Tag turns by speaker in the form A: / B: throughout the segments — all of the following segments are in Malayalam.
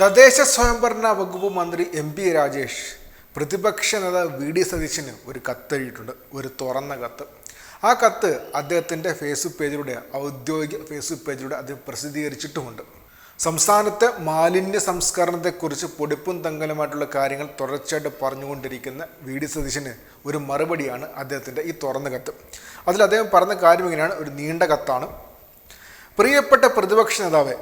A: തദ്ദേശ സ്വയംഭരണ വകുപ്പ് മന്ത്രി എം പി രാജേഷ് പ്രതിപക്ഷ നേതാവ് വി ഡി സതീശന് ഒരു കത്തെഴുതിയിട്ടുണ്ട് ഒരു തുറന്ന കത്ത്. ആ കത്ത് അദ്ദേഹത്തിന്റെ ഫേസ്ബുക്ക് പേജിലൂടെ ഔദ്യോഗിക ഫേസ്ബുക്ക് പേജിലൂടെ അദ്ദേഹം പ്രസിദ്ധീകരിച്ചിട്ടുമുണ്ട്. സംസ്ഥാനത്തെ മാലിന്യ സംസ്കരണത്തെക്കുറിച്ച് പൊടിപ്പും തങ്കലുമായിട്ടുള്ള കാര്യങ്ങൾ തുടർച്ചയായിട്ട് പറഞ്ഞുകൊണ്ടിരിക്കുന്ന വി ഡി സതീശന് ഒരു മറുപടിയാണ് അദ്ദേഹത്തിന്റെ ഈ തുറന്ന കത്ത്. അതിൽ അദ്ദേഹം പറഞ്ഞ കാര്യം ഇങ്ങനെയാണ് ഒരു നീണ്ട കത്താണ്. പ്രിയപ്പെട്ട പ്രതിപക്ഷ നേതാവെ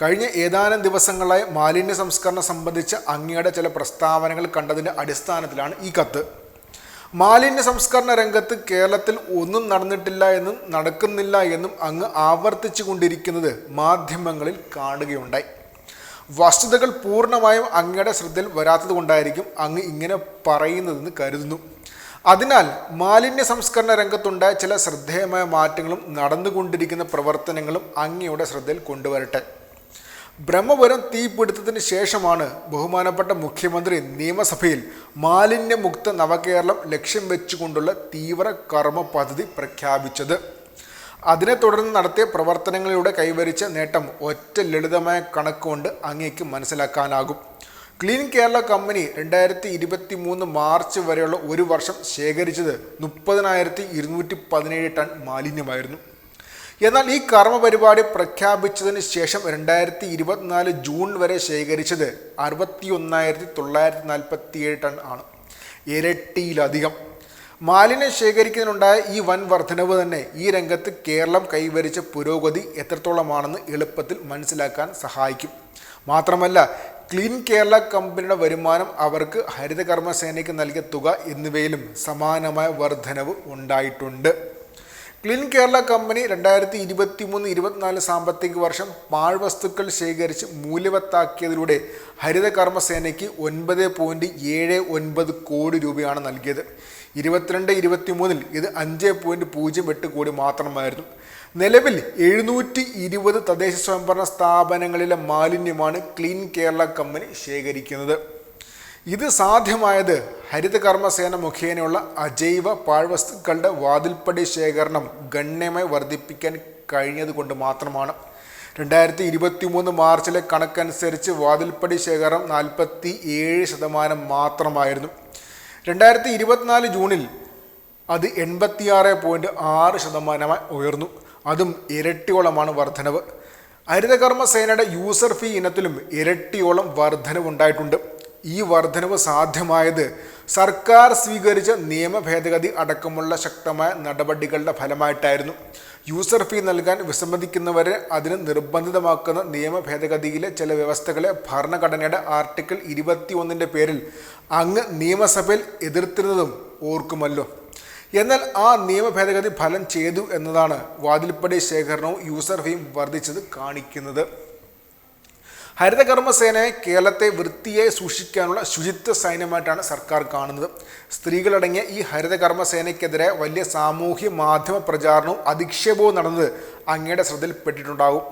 A: കഴിഞ്ഞ ഏതാനും ദിവസങ്ങളായി മാലിന്യ സംസ്കരണം സംബന്ധിച്ച് അങ്ങയുടെ ചില പ്രസ്താവനകൾ കണ്ടതിന്റെ അടിസ്ഥാനത്തിലാണ് ഈ കത്ത്. മാലിന്യ സംസ്കരണ രംഗത്ത് കേരളത്തിൽ ഒന്നും നടന്നിട്ടില്ല എന്നും നടക്കുന്നില്ല എന്നും അങ്ങ് ആവർത്തിച്ചു കൊണ്ടിരിക്കുന്നത് മാധ്യമങ്ങളിൽ കാണുകയുണ്ടായി. വസ്തുതകൾ പൂർണമായും അങ്ങയുടെ ശ്രദ്ധയിൽ വരാത്തത് കൊണ്ടായിരിക്കും അങ്ങ് ഇങ്ങനെ പറയുന്നതെന്ന് കരുതുന്നു. അതിനാൽ മാലിന്യ സംസ്കരണ രംഗത്തുണ്ടായ ചില ശ്രദ്ധേയമായ മാറ്റങ്ങളും നടന്നുകൊണ്ടിരിക്കുന്ന പ്രവർത്തനങ്ങളും അങ്ങയുടെ ശ്രദ്ധയിൽ കൊണ്ടുവരട്ടെ. ബ്രഹ്മപുരം തീപിടുത്തത്തിന് ശേഷമാണ് ബഹുമാനപ്പെട്ട മുഖ്യമന്ത്രി നിയമസഭയിൽ മാലിന്യമുക്ത നവകേരളം ലക്ഷ്യം വെച്ചുകൊണ്ടുള്ള തീവ്ര കർമ്മ പദ്ധതി പ്രഖ്യാപിച്ചത്. അതിനെ തുടർന്ന് നടത്തിയ പ്രവർത്തനങ്ങളിലൂടെ കൈവരിച്ച നേട്ടം ഒറ്റ ലളിതമായ കണക്കുകൊണ്ട് അങ്ങേക്ക് മനസ്സിലാക്കാനാകും. ക്ലീൻ കേരള കമ്പനി രണ്ടായിരത്തി ഇരുപത്തി മൂന്ന് മാർച്ച് വരെയുള്ള ഒരു വർഷം ശേഖരിച്ചത് മുപ്പതിനായിരത്തി ഇരുന്നൂറ്റി പതിനേഴ് ടൺ മാലിന്യമായിരുന്നു. എന്നാൽ ഈ കർമ്മ പരിപാടി പ്രഖ്യാപിച്ചതിന് ശേഷം രണ്ടായിരത്തി ഇരുപത്തിനാല് ജൂൺ വരെ ശേഖരിച്ചത് അറുപത്തി ഒന്നായിരത്തി തൊള്ളായിരത്തി നാൽപ്പത്തി ഏഴ് ടൺ ആണ്. ഇരട്ടിയിലധികം. മാലിന്യം ശേഖരിക്കുന്നതിനുണ്ടായ ഈ വൻ വർധനവ് തന്നെ ഈ രംഗത്ത് കേരളം കൈവരിച്ച പുരോഗതി എത്രത്തോളമാണെന്ന് എളുപ്പത്തിൽ മനസ്സിലാക്കാൻ സഹായിക്കും. മാത്രമല്ല ക്ലീൻ കേരള കമ്പനിയുടെ വരുമാനം അവർക്ക് ഹരിതകർമ്മസേനയ്ക്ക് നൽകിയ തുക എന്നിവയിലും സമാനമായ വർധനവ് ഉണ്ടായിട്ടുണ്ട്. ക്ലീൻ കേരള കമ്പനി രണ്ടായിരത്തി ഇരുപത്തി മൂന്ന് ഇരുപത്തിനാല് സാമ്പത്തിക വർഷം പാഴ്വസ്തുക്കൾ ശേഖരിച്ച് മൂല്യവത്താക്കിയതിലൂടെ ഹരിതകർമ്മസേനയ്ക്ക് ഒൻപത് പോയിന്റ് ഏഴ് ഒൻപത് കോടി രൂപയാണ് നൽകിയത്. ഇരുപത്തിരണ്ട് ഇരുപത്തി മൂന്നിൽ ഇത് അഞ്ച് പോയിന്റ് പൂജ്യം എട്ട് കോടി മാത്രമായിരുന്നു. നിലവിൽ എഴുന്നൂറ്റി ഇരുപത് തദ്ദേശ സ്വയംഭരണ സ്ഥാപനങ്ങളിലെ മാലിന്യമാണ് ക്ലീൻ കേരള കമ്പനി ശേഖരിക്കുന്നത്. ഇത് സാധ്യമായത് ഹരിതകർമ്മസേന മുഖേനയുള്ള അജൈവ പാഴ്വസ്തുക്കളുടെ വാതിൽപ്പടി ശേഖരണം ഗണ്യമായി വർദ്ധിപ്പിക്കാൻ കഴിഞ്ഞതുകൊണ്ട് മാത്രമാണ്. രണ്ടായിരത്തി ഇരുപത്തി മൂന്ന് മാർച്ചിലെ കണക്കനുസരിച്ച് വാതിൽപ്പടി ശേഖരണം നാൽപ്പത്തി ഏഴ് ശതമാനം മാത്രമായിരുന്നു. രണ്ടായിരത്തി ഇരുപത്തിനാല് ജൂണിൽ അത് എൺപത്തിയാറ് പോയിന്റ് ആറ് ശതമാനമായി ഉയർന്നു. അതും ഇരട്ടിയോളമാണ് വർധനവ്. ഹരിതകർമ്മ സേനയുടെ യൂസർ ഫീ ഇനത്തിലും ഇരട്ടിയോളം വർധനവുണ്ടായിട്ടുണ്ട്. ഈ വർധനവ് സാധ്യമായത് സർക്കാർ സ്വീകരിച്ച നിയമ ഭേദഗതി അടക്കമുള്ള ശക്തമായ നടപടികളുടെ ഫലമായിട്ടായിരുന്നു. യൂസർ ഫീ നൽകാൻ വിസമ്മതിക്കുന്നവരെ അതിന് നിർബന്ധിതമാക്കുന്ന നിയമ ഭേദഗതിയിലെ ചില വ്യവസ്ഥകളെ ഭരണഘടനയുടെ ആർട്ടിക്കിൾ ഇരുപത്തി ഒന്നിന്റെ പേരിൽ അങ്ങ് നിയമസഭയിൽ എതിർത്തിരുന്നതും ഓർക്കുമല്ലോ. എന്നാൽ ആ നിയമ ഭേദഗതി ഫലം ചെയ്തു എന്നതാണ് വാതിൽപ്പടി ശേഖരണവും യൂസർ ഫീയും വർദ്ധിച്ചത് കാണിക്കുന്നത്. ഹരിതകർമ്മസേനയെ കേരളത്തെ വൃത്തിയെ സൂക്ഷിക്കാനുള്ള ശുചിത്വ സൈന്യമായിട്ടാണ് സർക്കാർ കാണുന്നത്. സ്ത്രീകളടങ്ങിയ ഈ ഹരിതകർമ്മസേനയ്ക്കെതിരെ വലിയ സാമൂഹ്യ മാധ്യമ പ്രചാരണവും അധിക്ഷേപവും നടന്നത് അങ്ങയുടെ ശ്രദ്ധയിൽപ്പെട്ടിട്ടുണ്ടാകും.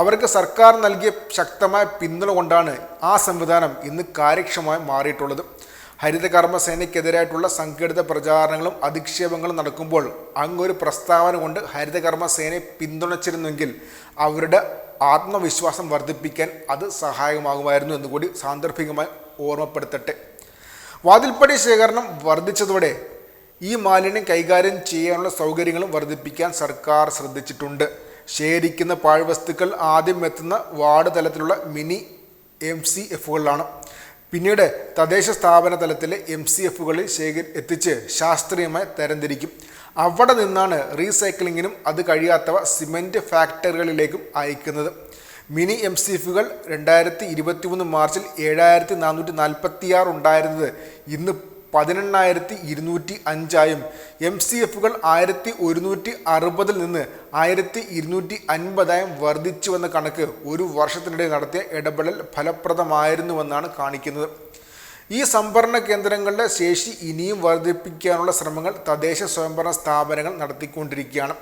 A: അവർക്ക് സർക്കാർ നൽകിയ ശക്തമായ പിന്തുണ കൊണ്ടാണ് ആ സംവിധാനം ഇന്ന് കാര്യക്ഷമമായി മാറിയിട്ടുള്ളത്. ഹരിതകർമ്മസേനയ്ക്കെതിരായിട്ടുള്ള സംഘടിത പ്രചാരണങ്ങളും അധിക്ഷേപങ്ങളും നടക്കുമ്പോൾ അങ്ങൊരു പ്രസ്താവന കൊണ്ട് ഹരിതകർമ്മസേനയെ പിന്തുണച്ചിരുന്നെങ്കിൽ അവരുടെ ആത്മവിശ്വാസം വർദ്ധിപ്പിക്കാൻ അത് സഹായകമാകുമായിരുന്നു എന്നുകൂടി സാന്ദർഭികമായി ഓർമ്മപ്പെടുത്തട്ടെ. വാതിൽപ്പടി ശേഖരണം വർദ്ധിച്ചതോടെ ഈ മാലിന്യം കൈകാര്യം ചെയ്യാനുള്ള സൗകര്യങ്ങളും വർദ്ധിപ്പിക്കാൻ സർക്കാർ ശ്രദ്ധിച്ചിട്ടുണ്ട്. ശേഖരിക്കുന്ന പാഴ്വസ്തുക്കൾ ആദ്യം എത്തുന്ന വാർഡ് തലത്തിലുള്ള മിനി എം സി എഫുകളിലാണ്. പിന്നീട് തദ്ദേശ സ്ഥാപന തലത്തിലെ എം സി എഫുകളിൽ ശേഖരി എത്തിച്ച് ശാസ്ത്രീയമായി തരംതിരിക്കും. അവിടെ നിന്നാണ് റീസൈക്ലിങ്ങിനും അത് കഴിയാത്തവ സിമന്റ് ഫാക്ടറികളിലേക്കും അയക്കുന്നത്. മിനി എം സി എഫുകൾ രണ്ടായിരത്തി ഇരുപത്തി മൂന്ന് മാർച്ചിൽ ഏഴായിരത്തി നാനൂറ്റി നാൽപ്പത്തി ആറ് ഉണ്ടായിരുന്നത്. ഇന്ന് പതിനെണ്ണായിരത്തി ഇരുന്നൂറ്റി അഞ്ചായും എം സി എഫുകൾ ആയിരത്തി ഒരുന്നൂറ്റി അറുപതിൽ നിന്ന് ആയിരത്തി ഇരുന്നൂറ്റി അൻപതായും വർദ്ധിച്ചുവെന്ന കണക്ക് ഒരു വർഷത്തിനിടെ നടത്തിയ ഇടപെടൽ ഫലപ്രദമായിരുന്നുവെന്നാണ് കാണിക്കുന്നത്. ഈ സംഭരണ കേന്ദ്രങ്ങളുടെ ശേഷി ഇനിയും വർദ്ധിപ്പിക്കാനുള്ള ശ്രമങ്ങൾ തദ്ദേശ സ്വയംഭരണ സ്ഥാപനങ്ങൾ നടത്തിക്കൊണ്ടിരിക്കുകയാണ്.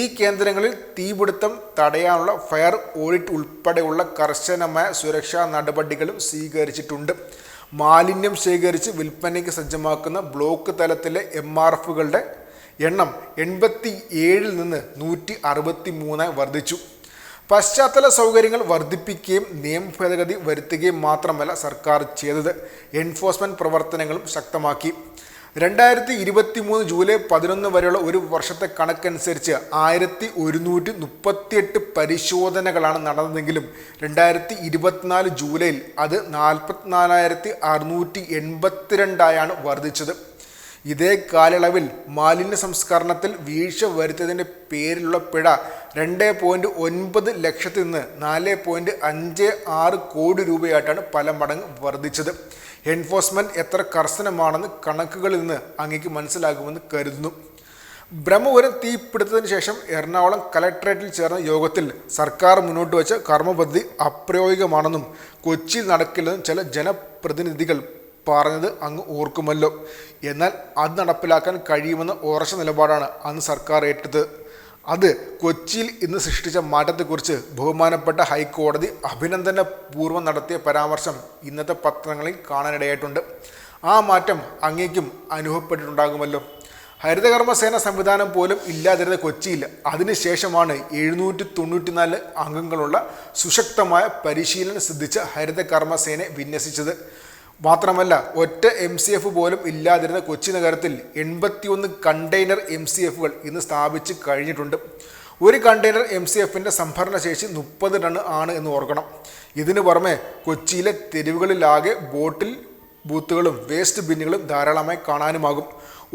A: ഈ കേന്ദ്രങ്ങളിൽ തീപിടുത്തം തടയാനുള്ള ഫയർ ഓഡിറ്റ് ഉൾപ്പെടെയുള്ള കർശനമായ സുരക്ഷാ നടപടികളും സ്വീകരിച്ചിട്ടുണ്ട്. മാലിന്യം ശേഖരിച്ച് വിൽപ്പനയ്ക്ക് സജ്ജമാക്കുന്ന ബ്ലോക്ക് തലത്തിലെ എം ആർ എഫുകളുടെ എണ്ണം എൺപത്തി ഏഴിൽ നിന്ന് നൂറ്റി അറുപത്തി മൂന്നായി വർദ്ധിച്ചു. പശ്ചാത്തല സൗകര്യങ്ങൾ വർദ്ധിപ്പിക്കുകയും നിയമ ഭേദഗതി വരുത്തുകയും മാത്രമല്ല സർക്കാർ ചെയ്തത്. എൻഫോഴ്സ്മെന്റ് പ്രവർത്തനങ്ങളും ശക്തമാക്കി. രണ്ടായിരത്തി ഇരുപത്തി മൂന്ന് ജൂലൈ പതിനൊന്ന് വരെയുള്ള ഒരു വർഷത്തെ കണക്കനുസരിച്ച് ആയിരത്തി ഒരുന്നൂറ്റി മുപ്പത്തിയെട്ട് പരിശോധനകളാണ് നടന്നതെങ്കിലും രണ്ടായിരത്തി ഇരുപത്തിനാല് ജൂലൈയിൽ അത് നാൽപ്പത്തിനാലായിരത്തി അറുന്നൂറ്റി എൺപത്തിരണ്ടായാണ് വർദ്ധിച്ചത്. ഇതേ കാലയളവിൽ മാലിന്യ സംസ്കരണത്തിൽ വീഴ്ച വരുത്തിയതിന്റെ പേരിലുള്ള പിഴ രണ്ട് പോയിന്റ് ഒൻപത് ലക്ഷത്തിൽ നിന്ന് നാല് പോയിന്റ് അഞ്ച് ആറ് കോടി രൂപയായിട്ടാണ് പല മടങ്ങ് വർദ്ധിച്ചത്. എൻഫോഴ്സ്മെന്റ് എത്ര കർശനമാണെന്ന് കണക്കുകളിൽ നിന്ന് അങ്ങേക്ക് മനസ്സിലാകുമെന്ന് കരുതുന്നു. ബ്രഹ്മപുരം തീപിടുത്തതിന് ശേഷം എറണാകുളം കലക്ട്രേറ്റിൽ ചേർന്ന യോഗത്തിൽ സർക്കാർ മുന്നോട്ട് വെച്ച കർമ്മപദ്ധതി അപ്രായോഗികമാണെന്നും കൊച്ചിയിൽ നടക്കില്ലെന്നും ചില ജനപ്രതിനിധികൾ പറഞ്ഞത് അങ്ങ് ഓർക്കുമല്ലോ. എന്നാൽ അത് നടപ്പിലാക്കാൻ കഴിയുമെന്ന ഉറച്ച നിലപാടാണ് അന്ന് സർക്കാർ ഏറ്റത് അത് കൊച്ചിയിൽ ഇന്ന് സൃഷ്ടിച്ച മാറ്റത്തെക്കുറിച്ച് ബഹുമാനപ്പെട്ട ഹൈക്കോടതി അഭിനന്ദനപൂർവം നടത്തിയ പരാമർശം ഇന്നത്തെ പത്രങ്ങളിൽ കാണാനിടയായിട്ടുണ്ട്. ആ മാറ്റം അങ്ങേക്കും അനുഭവപ്പെട്ടിട്ടുണ്ടാകുമല്ലോ. ഹരിതകർമ്മസേന സംവിധാനം പോലും ഇല്ലാതിരുന്ന കൊച്ചിയിൽ അതിനുശേഷമാണ് എഴുന്നൂറ്റി തൊണ്ണൂറ്റിനാല് അംഗങ്ങളുള്ള സുശക്തമായ പരിശീലനം സിദ്ധിച്ച ഹരിതകർമ്മസേനയെ വിന്യസിച്ചത്. മാത്രമല്ല ഒറ്റ എം സി എഫ് പോലും ഇല്ലാതിരുന്ന കൊച്ചി നഗരത്തിൽ എൺപത്തിയൊന്ന് കണ്ടെയ്നർ എം സി എഫുകൾ ഇന്ന് സ്ഥാപിച്ച് കഴിഞ്ഞിട്ടുണ്ട്. ഒരു കണ്ടെയ്നർ എം സി എഫിന്റെ സംഭരണ ശേഷി മുപ്പത് ടൺ ആണ് എന്ന് ഓർക്കണം. ഇതിനു പുറമെ കൊച്ചിയിലെ തെരുവുകളിലാകെ ബോട്ടിൽ ബൂത്തുകളും വേസ്റ്റ് ബിന്നുകളും ധാരാളമായി കാണാനുമാകും.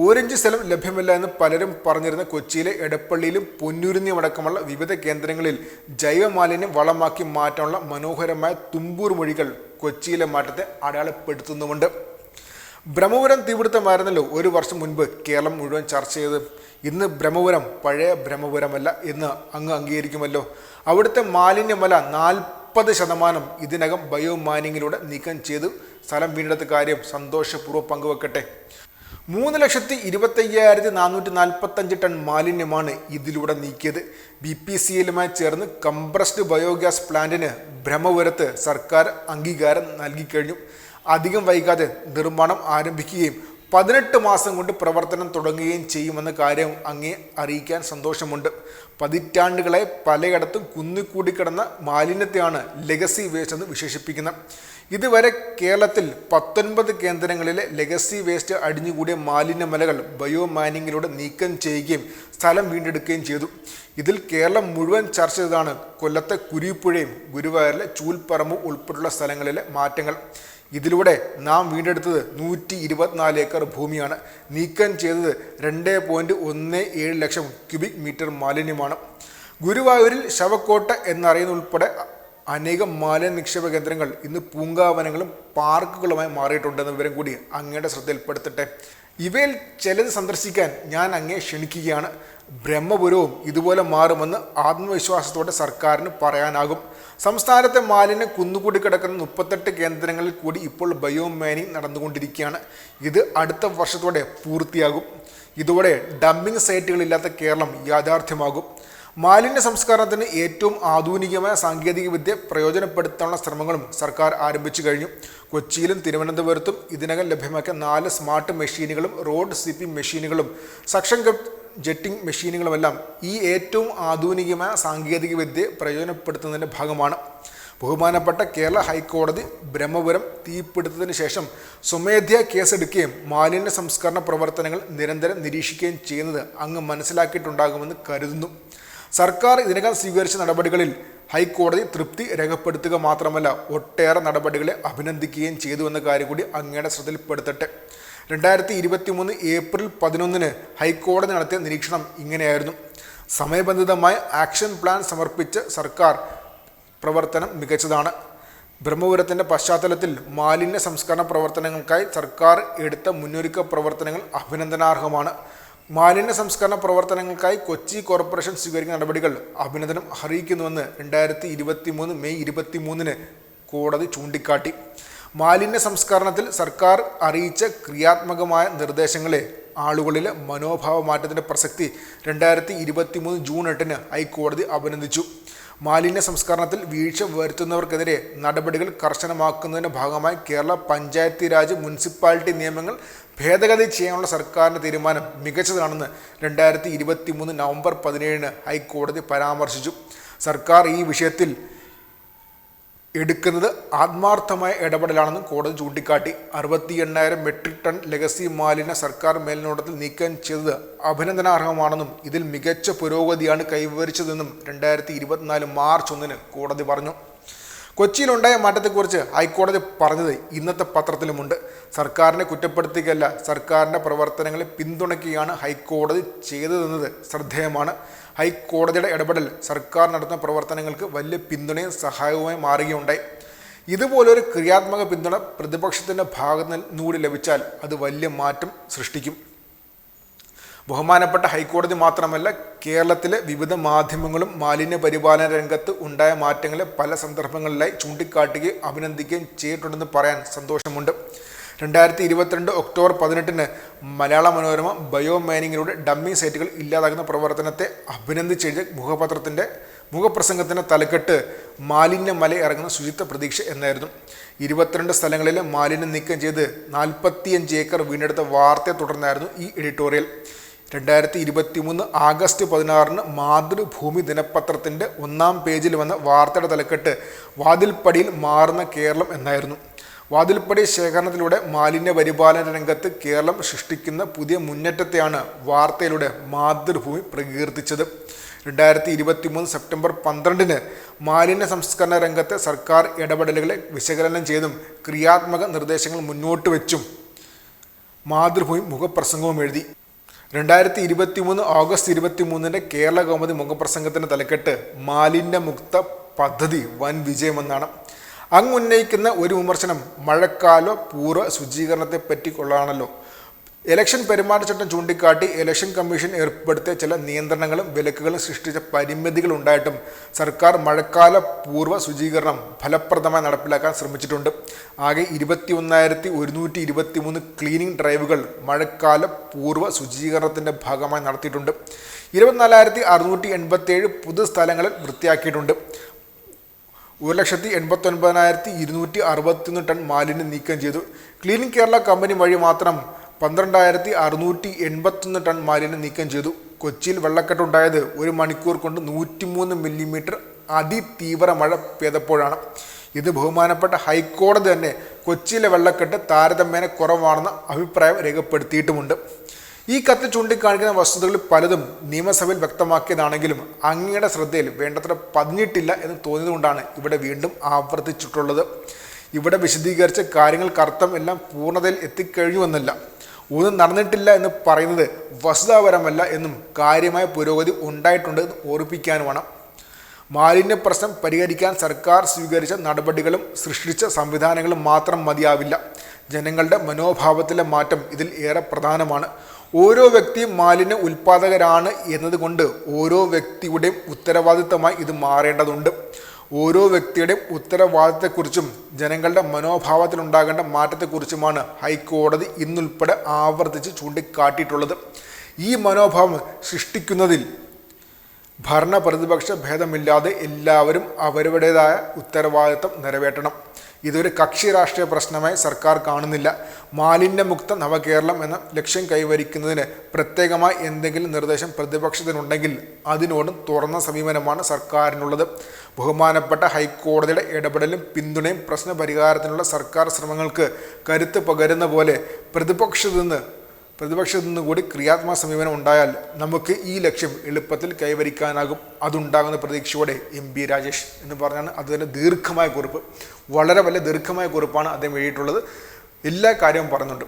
A: ഓരഞ്ച് സ്ഥലം ലഭ്യമല്ല എന്ന് പലരും പറഞ്ഞിരുന്ന കൊച്ചിയിലെ എടപ്പള്ളിയിലും പൊന്നൂരിനെയും അടക്കമുള്ള വിവിധ കേന്ദ്രങ്ങളിൽ ജൈവമാലിന്യം വളമാക്കി മാറ്റാനുള്ള മനോഹരമായ തുമ്പൂർ മൊഴികൾ കൊച്ചിയിലെ മാറ്റത്തെ അടയാളപ്പെടുത്തുന്നുമുണ്ട്. ബ്രഹ്മപുരം തീപിടുത്തമായിരുന്നല്ലോ ഒരു വർഷം മുൻപ് കേരളം മുഴുവൻ ചർച്ച ചെയ്ത് ഇന്ന് ബ്രഹ്മപുരം പഴയ ബ്രഹ്മപുരമല്ല എന്ന് അങ്ങ് അംഗീകരിക്കുമല്ലോ. അവിടുത്തെ മാലിന്യമല നാൽപ്പത് ശതമാനം ഇതിനകം ബയോ മാനിങ്ങിലൂടെ നീക്കം ചെയ്ത്. സ്ഥലം വീണ്ടെടുത്ത കാര്യം സന്തോഷപൂർവം പങ്കുവെക്കട്ടെ. മൂന്ന് ലക്ഷത്തി ഇരുപത്തയ്യായിരത്തി നാനൂറ്റി നാൽപ്പത്തഞ്ച് ടൺ മാലിന്യമാണ് ഇതിലൂടെ നീക്കിയത്. ബി പി സി എല്ലുമായി ചേർന്ന് കംപ്രസ്ഡ് ബയോഗ്യാസ് പ്ലാന്റിന് ബ്രഹ്മപുരത്ത് സർക്കാർ അംഗീകാരം നൽകിക്കഴിഞ്ഞു അധികം വൈകാതെ നിർമ്മാണം ആരംഭിക്കുകയും പതിനെട്ട് മാസം കൊണ്ട് പ്രവർത്തനം തുടങ്ങുകയും ചെയ്യുമെന്ന കാര്യം അങ്ങേ അറിയിക്കാൻ സന്തോഷമുണ്ട്. പതിറ്റാണ്ടുകളെ പലയിടത്തും കുന്നിക്കൂടിക്കിടന്ന മാലിന്യത്തെയാണ് ലെഗസി വേസ്റ്റ് എന്ന് വിശേഷിപ്പിക്കുന്നത്. ഇതുവരെ കേരളത്തിൽ പത്തൊൻപത് കേന്ദ്രങ്ങളിലെ ലെഗസി വേസ്റ്റ് അടിഞ്ഞുകൂടിയ മാലിന്യമലകൾ ബയോ മൈനിങ്ങിലൂടെ നീക്കം ചെയ്യുകയും സ്ഥലം വീണ്ടെടുക്കുകയും ചെയ്തു. ഇതിൽ കേരളം മുഴുവൻ ചർച്ച ചെയ്തതാണ് കൊല്ലത്തെ കുരിപ്പുഴയും ഗുരുവായൂരിലെ ചൂൽപ്പറമ്പും ഉൾപ്പെടെയുള്ള സ്ഥലങ്ങളിലെ മാറ്റങ്ങൾ. ഇതിലൂടെ നാം വീണ്ടെടുത്തത് നൂറ്റി ഇരുപത്തിനാല് ഏക്കർ ഭൂമിയാണ്. നീക്കം ചെയ്തത് രണ്ട് പോയിന്റ് ഒന്ന് ഏഴ് ലക്ഷം ക്യൂബിക് മീറ്റർ മാലിന്യമാണ്. ഗുരുവായൂരിൽ ശവക്കോട്ട എന്നറിയുന്ന ഉൾപ്പെടെ അനേകം മാലിന്യ നിക്ഷേപ കേന്ദ്രങ്ങൾ ഇന്ന് പൂങ്കാവനങ്ങളും പാർക്കുകളുമായി മാറിയിട്ടുണ്ടെന്ന വിവരം കൂടി അങ്ങയുടെ ശ്രദ്ധയിൽപ്പെടുത്തട്ടെ. ഇവയിൽ ചിലത് സന്ദർശിക്കാൻ ഞാൻ അങ്ങേ ക്ഷണിക്കുകയാണ്. ബ്രഹ്മപുരവും ഇതുപോലെ മാറുമെന്ന് ആത്മവിശ്വാസത്തോടെ സർക്കാരിന് പറയാനാകും. സംസ്ഥാനത്തെ മാലിന്യം കുന്നുകൂടി കിടക്കുന്ന മുപ്പത്തെട്ട് കേന്ദ്രങ്ങളിൽ കൂടി ഇപ്പോൾ ബയോ മൈനിങ് നടന്നുകൊണ്ടിരിക്കുകയാണ്. ഇത് അടുത്ത വർഷത്തോടെ പൂർത്തിയാകും. ഇതോടെ ഡംപിംഗ് സൈറ്റുകളില്ലാത്ത കേരളം യാഥാർത്ഥ്യമാകും. മാലിന്യ സംസ്കരണത്തിന് ഏറ്റവും ആധുനികമായ സാങ്കേതികവിദ്യ പ്രയോജനപ്പെടുത്താനുള്ള ശ്രമങ്ങളും സർക്കാർ ആരംഭിച്ചു കഴിഞ്ഞു. കൊച്ചിയിലും തിരുവനന്തപുരത്തും ഇതിനകം ലഭ്യമാക്കിയ നാല് സ്മാർട്ട് മെഷീനുകളും റോഡ് സിപ്പി മെഷീനുകളും സക്ഷൻ ജെറ്റിംഗ് മെഷീനുകളുമെല്ലാം ഈ ഏറ്റവും ആധുനികമായ സാങ്കേതികവിദ്യ പ്രയോജനപ്പെടുത്തുന്നതിന്റെ ഭാഗമാണ്. ബഹുമാനപ്പെട്ട കേരള ഹൈക്കോടതി ബ്രഹ്മപുരം തീപിടുത്തത്തിന് ശേഷം സ്വമേധ്യ കേസെടുക്കുകയും മാലിന്യ സംസ്കരണ പ്രവർത്തനങ്ങൾ നിരന്തരം നിരീക്ഷിക്കുകയും ചെയ്യുന്നത് അങ്ങ് മനസ്സിലാക്കിയിട്ടുണ്ടാകുമെന്ന് കരുതുന്നു. സർക്കാർ ഇതിനകം സ്വീകരിച്ച നടപടികളിൽ ഹൈക്കോടതി തൃപ്തി രേഖപ്പെടുത്തുക മാത്രമല്ല ഒട്ടേറെ നടപടികളെ അഭിനന്ദിക്കുകയും ചെയ്തു എന്ന കാര്യം കൂടി അങ്ങയുടെ ശ്രദ്ധയിൽപ്പെടുത്തട്ടെ. രണ്ടായിരത്തി ഇരുപത്തി മൂന്ന് ഏപ്രിൽ പതിനൊന്നിന് ഹൈക്കോടതി നടത്തിയ നിരീക്ഷണം ഇങ്ങനെയായിരുന്നു. സമയബന്ധിതമായ ആക്ഷൻ പ്ലാൻ സമർപ്പിച്ച് സർക്കാർ പ്രവർത്തനം മികച്ചതാണ്. ബ്രഹ്മപുരത്തിന്റെ പശ്ചാത്തലത്തിൽ മാലിന്യ സംസ്കരണ പ്രവർത്തനങ്ങൾക്കായി സർക്കാർ എടുത്ത മുന്നൊരുക്ക പ്രവർത്തനങ്ങൾ അഭിനന്ദനാർഹമാണ്. മാലിന്യ സംസ്കരണ പ്രവർത്തനങ്ങൾക്കായി കൊച്ചി കോർപ്പറേഷൻ സ്വീകരിക്കുന്ന നടപടികൾ അഭിനന്ദനം അറിയിക്കുന്നുവെന്ന് രണ്ടായിരത്തി ഇരുപത്തി മൂന്ന് മെയ് ഇരുപത്തി മൂന്നിന് കോടതി ചൂണ്ടിക്കാട്ടി. മാലിന്യ സംസ്കരണത്തിൽ സർക്കാർ അറിയിച്ച ക്രിയാത്മകമായ നിർദ്ദേശങ്ങളെ ആളുകളിലെ മനോഭാവ മാറ്റത്തിന്റെ പ്രസക്തി രണ്ടായിരത്തി ഇരുപത്തി മൂന്ന് ജൂൺ എട്ടിന് ഹൈക്കോടതി അഭിനന്ദിച്ചു. മാലിന്യ സംസ്കരണത്തിൽ വീഴ്ച വരുത്തുന്നവർക്കെതിരെ നടപടികൾ കർശനമാക്കുന്നതിന്റെ ഭാഗമായി കേരള പഞ്ചായത്തി രാജ് മുനിസിപ്പാലിറ്റി നിയമങ്ങൾ ഭേദഗതി ചെയ്യാനുള്ള സർക്കാരിന്റെ തീരുമാനം മികച്ചതാണെന്ന് രണ്ടായിരത്തി ഇരുപത്തി മൂന്ന് നവംബർ പതിനേഴിന് ഹൈക്കോടതി പരാമർശിച്ചു. സർക്കാർ ഈ വിഷയത്തിൽ എടുക്കുന്നത് ആത്മാർത്ഥമായ ഇടപെടലാണെന്നും കോടതി ചൂണ്ടിക്കാട്ടി. അറുപത്തി എണ്ണായിരം മെട്രിക് ടൺ ലെഗസി മാലിന്യ സർക്കാർ മേൽനോട്ടത്തിൽ നീക്കം ചെയ്തത് അഭിനന്ദനാർഹമാണെന്നും ഇതിൽ മികച്ച പുരോഗതിയാണ് കൈവരിച്ചതെന്നും രണ്ടായിരത്തി ഇരുപത്തിനാല് മാർച്ച് ഒന്നിന് കോടതി പറഞ്ഞു. കൊച്ചിയിലുണ്ടായ മാറ്റത്തെക്കുറിച്ച് ഹൈക്കോടതി പറഞ്ഞത് ഇന്നത്തെ പത്രത്തിലുമുണ്ട്. സർക്കാരിനെ കുറ്റപ്പെടുത്തുകയല്ല സർക്കാരിന്റെ പ്രവർത്തനങ്ങളെ പിന്തുണയ്ക്കുകയാണ് ഹൈക്കോടതി ചെയ്തതെന്നത് ശ്രദ്ധേയമാണ്. ഹൈക്കോടതിയുടെ ഇടപെടൽ സർക്കാർ നടത്തുന്ന പ്രവർത്തനങ്ങൾക്ക് വലിയ പിന്തുണയും സഹായവുമായി മാറുകയുണ്ടായി. ഇതുപോലൊരു ക്രിയാത്മക പിന്തുണ പ്രതിപക്ഷത്തിന്റെ ഭാഗത്ത് നിന്നുകൂടി ലഭിച്ചാൽ അത് വലിയ മാറ്റം സൃഷ്ടിക്കും. ബഹുമാനപ്പെട്ട ഹൈക്കോടതി മാത്രമല്ല കേരളത്തിലെ വിവിധ മാധ്യമങ്ങളും മാലിന്യ പരിപാലന രംഗത്ത് ഉണ്ടായ മാറ്റങ്ങളെ പല സന്ദർഭങ്ങളിലായി ചൂണ്ടിക്കാട്ടുകയും അഭിനന്ദിക്കുകയും ചെയ്തിട്ടുണ്ടെന്ന് പറയാൻ സന്തോഷമുണ്ട്. രണ്ടായിരത്തി ഇരുപത്തിരണ്ട് ഒക്ടോബർ പതിനെട്ടിന് മലയാള മനോരമ ബയോ മൈനിങ്ങിലൂടെ ഡമ്മി സൈറ്റുകൾ ഇല്ലാതാക്കുന്ന പ്രവർത്തനത്തെ അഭിനന്ദിച്ചെഴുതിയ മുഖപത്രത്തിന്റെ മുഖപ്രസംഗത്തിന്റെ തലക്കെട്ട് മാലിന്യ മല ഇറങ്ങുന്ന ശുചിത്വ പ്രതീക്ഷ എന്നായിരുന്നു. ഇരുപത്തിരണ്ട് സ്ഥലങ്ങളിൽ മാലിന്യം നീക്കം ചെയ്ത് നാൽപ്പത്തിയഞ്ച് ഏക്കർ വീണ്ടെടുത്ത വാർത്തയെ തുടർന്നായിരുന്നു ഈ എഡിറ്റോറിയൽ. രണ്ടായിരത്തി ഇരുപത്തി മൂന്ന് ആഗസ്റ്റ് പതിനാറിന് മാതൃഭൂമി ദിനപത്രത്തിന്റെ ഒന്നാം പേജിൽ വന്ന വാർത്തയുടെ തലക്കെട്ട് വാതിൽപ്പടിയിൽ മാറുന്ന കേരളം എന്നായിരുന്നു. വാതിൽപ്പടി ശേഖരണത്തിലൂടെ മാലിന്യ പരിപാലന രംഗത്ത് കേരളം സൃഷ്ടിക്കുന്ന പുതിയ മുന്നേറ്റത്തെയാണ് വാർത്തയിലൂടെ മാതൃഭൂമി പ്രകീർത്തിച്ചത്. രണ്ടായിരത്തി ഇരുപത്തി മൂന്ന് സെപ്റ്റംബർ പന്ത്രണ്ടിന് മാലിന്യ സംസ്കരണ രംഗത്തെ സർക്കാർ ഇടപെടലുകളെ വിശകലനം ചെയ്തും ക്രിയാത്മക നിർദ്ദേശങ്ങൾ മുന്നോട്ട് വെച്ചും മാതൃഭൂമി മുഖപ്രസംഗവും എഴുതി. രണ്ടായിരത്തി ഇരുപത്തി മൂന്ന് ഓഗസ്റ്റ് ഇരുപത്തി മൂന്നിന്റെ കേരള കൗമുദി മുഖപ്രസംഗത്തിന്റെ തലക്കെട്ട് മാലിന്യമുക്ത പദ്ധതി വൻ വിജയമെന്നാണ് അങ്ങ് ഉന്നയിക്കുന്ന ഒരു വിമർശനം മഴക്കാല പൂർവ ശുചീകരണത്തെ പറ്റിക്കൊള്ളാണല്ലോ. ഇലക്ഷൻ പെരുമാറ്റച്ചട്ടം ചൂണ്ടിക്കാട്ടി ഇലക്ഷൻ കമ്മീഷൻ ഏർപ്പെടുത്തിയ ചില നിയന്ത്രണങ്ങളും വിലക്കുകളും സൃഷ്ടിച്ച പരിമിതികൾ ഉണ്ടായിട്ടും സർക്കാർ മഴക്കാല പൂർവ ശുചീകരണം ഫലപ്രദമായി നടപ്പിലാക്കാൻ ശ്രമിച്ചിട്ടുണ്ട്. ആകെ ഇരുപത്തി ഒന്നായിരത്തി ഒരുന്നൂറ്റി ഇരുപത്തി മൂന്ന് ക്ലീനിങ് ഡ്രൈവുകൾ മഴക്കാല പൂർവ ശുചീകരണത്തിന്റെ ഭാഗമായി നടത്തിയിട്ടുണ്ട്. ഇരുപത്തിനാലായിരത്തി അറുന്നൂറ്റി എൺപത്തേഴ് പൊതുസ്ഥലങ്ങളിൽ വൃത്തിയാക്കിയിട്ടുണ്ട്. ഒരു ലക്ഷത്തി എൺപത്തി ഒൻപതിനായിരത്തി ഇരുന്നൂറ്റി അറുപത്തിയൊന്ന് ടൺ മാലിന്യം നീക്കം ചെയ്തു. ക്ലീൻ കേരള കമ്പനി വഴി മാത്രം പന്ത്രണ്ടായിരത്തി അറുന്നൂറ്റി എൺപത്തൊന്ന് ടൺ മാലിന്യം നീക്കം ചെയ്തു. കൊച്ചിയിൽ വെള്ളക്കെട്ടുണ്ടായത് ഒരു മണിക്കൂർ കൊണ്ട് നൂറ്റിമൂന്ന് മില്ലിമീറ്റർ അതിതീവ്ര മഴ പെയ്തപ്പോഴാണ്. ഇത് ബഹുമാനപ്പെട്ട ഹൈക്കോടതി തന്നെ കൊച്ചിയിലെ വെള്ളക്കെട്ട് താരതമ്യേന കുറവാണെന്ന അഭിപ്രായം രേഖപ്പെടുത്തിയിട്ടുമുണ്ട്. ഈ കത്ത് ചൂണ്ടിക്കാണിക്കുന്ന വസ്തുതകളിൽ പലതും നിയമസഭയിൽ വ്യക്തമാക്കിയതാണെങ്കിലും അങ്ങയുടെ ശ്രദ്ധയിൽ വേണ്ടത്ര പതിഞ്ഞിട്ടില്ല എന്ന് തോന്നിയതുകൊണ്ടാണ് ഇവിടെ വീണ്ടും ആവർത്തിച്ചിട്ടുള്ളത്. ഇവിടെ വിശദീകരിച്ച കാര്യങ്ങൾക്കർത്ഥം എല്ലാം പൂർണതയിൽ എത്തിക്കഴിഞ്ഞുവെന്നല്ല. ഒന്നും നടന്നിട്ടില്ല എന്ന് പറയുന്നത് വസ്തുതാപരമല്ല എന്നും കാര്യമായ പുരോഗതി ഉണ്ടായിട്ടുണ്ട് എന്ന് ഓർപ്പിക്കാനുമാണ് മാലിന്യ പ്രശ്നം പരിഹരിക്കാൻ സർക്കാർ സ്വീകരിച്ച നടപടികളും സൃഷ്ടിച്ച സംവിധാനങ്ങളും മാത്രം മതിയാവില്ല. ജനങ്ങളുടെ മനോഭാവത്തിലെ മാറ്റം ഇതിൽ ഏറെ പ്രധാനമാണ്. ഓരോ വ്യക്തിയും മാലിന്യ ഉൽപ്പാദകരാണ് എന്നതുകൊണ്ട് ഓരോ വ്യക്തിയുടെയും ഉത്തരവാദിത്തമായി ഇത് മാറേണ്ടതുണ്ട്. ഓരോ വ്യക്തിയുടെയും ഉത്തരവാദിത്തത്തെക്കുറിച്ചും ജനങ്ങളുടെ മനോഭാവത്തിലുണ്ടാകേണ്ട മാറ്റത്തെക്കുറിച്ചുമാണ് ഹൈക്കോടതി ഇന്നുൾപ്പെടെ ആവർത്തിച്ച് ചൂണ്ടിക്കാട്ടിയിട്ടുള്ളത്. ഈ മനോഭാവം സൃഷ്ടിക്കുന്നതിൽ ഭരണ പ്രതിപക്ഷ ഭേദമില്ലാതെ എല്ലാവരും അവരുടേതായ ഉത്തരവാദിത്തം നിറവേറ്റണം. ഇതൊരു കക്ഷി രാഷ്ട്രീയ പ്രശ്നമായി സർക്കാർ കാണുന്നില്ല. മാലിന്യമുക്ത നവകേരളം എന്ന ലക്ഷ്യം കൈവരിക്കുന്നതിന് പ്രത്യേകമായി എന്തെങ്കിലും നിർദ്ദേശം പ്രതിപക്ഷത്തിനുണ്ടെങ്കിൽ അതിനോടും തുറന്ന സമീപനമാണ് സർക്കാരിനുള്ളത്. ബഹുമാനപ്പെട്ട ഹൈക്കോടതിയുടെ ഇടപെടലും പിന്തുണയും പ്രശ്നപരിഹാരത്തിനുള്ള സർക്കാർ ശ്രമങ്ങൾക്ക് കരുത്ത് പകരുന്ന പോലെ പ്രതിപക്ഷത്തു നിന്ന് പ്രതിപക്ഷത്തു നിന്നുകൂടി ക്രിയാത്മക സമീപനം ഉണ്ടായാൽ നമുക്ക് ഈ ലക്ഷ്യം എളുപ്പത്തിൽ കൈവരിക്കാനാകും. അതുണ്ടാകുന്ന പ്രതീക്ഷയോടെ എം പി രാജേഷ് എന്ന് പറഞ്ഞാണ് തന്നെ ദീർഘമായ കുറിപ്പ്. വളരെ വലിയ ദീർഘമായ കുറിപ്പാണ് അദ്ദേഹം എഴുതിയിട്ടുള്ളത്. എല്ലാ കാര്യവും പറയുന്നുണ്ട്.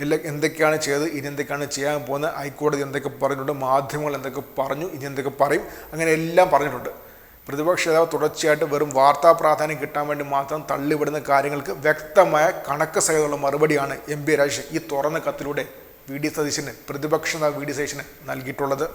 A: എല്ലാ എന്തൊക്കെയാണ് ചെയ്തത് ഇനി എന്തൊക്കെയാണ് ചെയ്യാൻ പോകുന്നത് ഹൈക്കോടതി എന്തൊക്കെ പറഞ്ഞിട്ടുണ്ട് മാധ്യമങ്ങൾ എന്തൊക്കെ പറഞ്ഞു ഇനി എന്തൊക്കെ പറയും അങ്ങനെ എല്ലാം പറഞ്ഞിട്ടുണ്ട്. പ്രതിപക്ഷ നേതാവ് തുടർച്ചയായിട്ട് വെറും വാർത്താ പ്രാധാന്യം കിട്ടാൻ വേണ്ടി മാത്രം തള്ളിവിടുന്ന കാര്യങ്ങൾക്ക് വ്യക്തമായ കണക്ക് സഹിതമുള്ള മറുപടിയാണ് എം പി രാജേഷ് ഈ തുറന്ന കത്തിലൂടെ വി ഡി സതീശന് പ്രതിപക്ഷ വി ഡി സതീശന് നൽകിയിട്ടുള്ളത്.